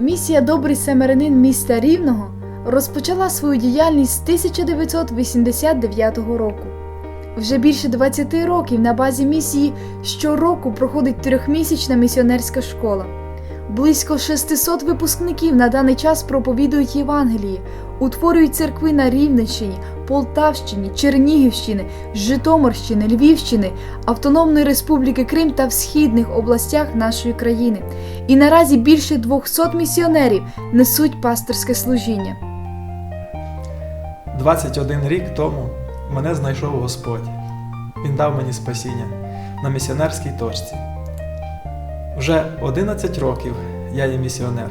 Місія Добрий семеренин міста Рівного розпочала свою діяльність з 1989 року. Вже більше 20 років на базі місії щороку проходить трьохмісячна місіонерська школа. Близько 600 випускників на даний час проповідують Євангеліє, утворюють церкви на Рівненщині, Полтавщині, Чернігівщини, Житомирщини, Львівщини, Автономної Республіки Крим та в східних областях нашої країни. І наразі більше 200 місіонерів несуть пасторське служіння. 21 рік тому мене знайшов Господь. Він дав мені спасіння на місіонерській точці. Вже 11 років я є місіонер.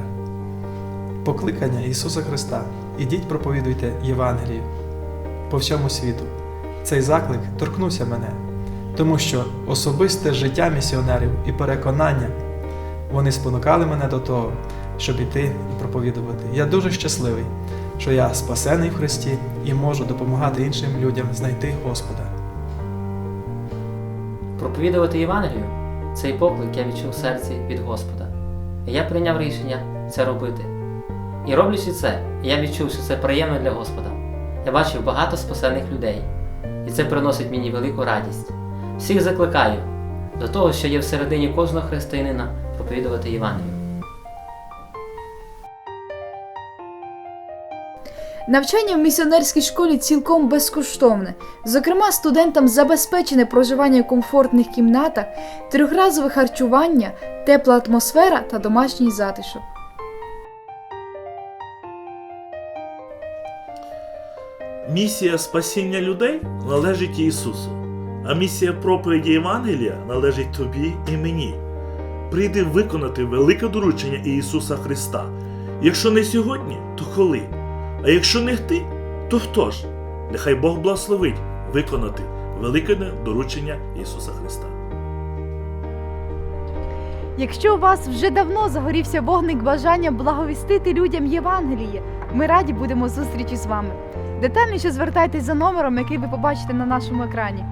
Покликання Ісуса Христа. Ідіть проповідуйте Євангелію по всьому світу. Цей заклик торкнувся мене, тому що особисте життя місіонерів і переконання вони спонукали мене до того, щоб іти і проповідувати. Я дуже щасливий, що я спасений в Христі і можу допомагати іншим людям знайти Господа. Проповідувати Євангелію цей поклик я відчув в серці від Господа. Я прийняв рішення це робити. І роблячи це, я відчув, що це приємно для Господа. Я бачив багато спасених людей, і це приносить мені велику радість. Всіх закликаю до того, що є всередині кожного християнина проповідувати Євангелію. Навчання в місіонерській школі цілком безкоштовне. Зокрема, студентам забезпечене проживання в комфортних кімнатах, трьохразове харчування, тепла атмосфера та домашній затишок. Місія спасіння людей належить Ісусу, а місія проповіді Євангелія належить тобі і мені. Прийди виконати велике доручення Ісуса Христа. Якщо не сьогодні, то коли? А якщо не ти, то хто ж? Нехай Бог благословить виконати велике доручення Ісуса Христа. Якщо у вас вже давно загорівся вогник бажання благовістити людям Євангеліє, ми раді будемо зустрічі з вами. Детальніше звертайтесь за номером, який ви побачите на нашому екрані.